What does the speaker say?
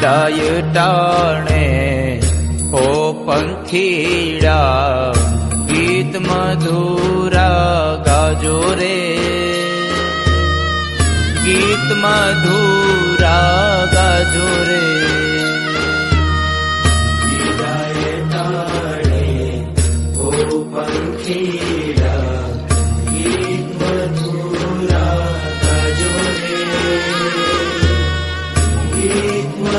વિદાય ટાણે ઓ પંખીડા, ગીત મધુરા ગાજો રે. ગીત મધુરા ગાજો રે. પંખીડા રે. ગીત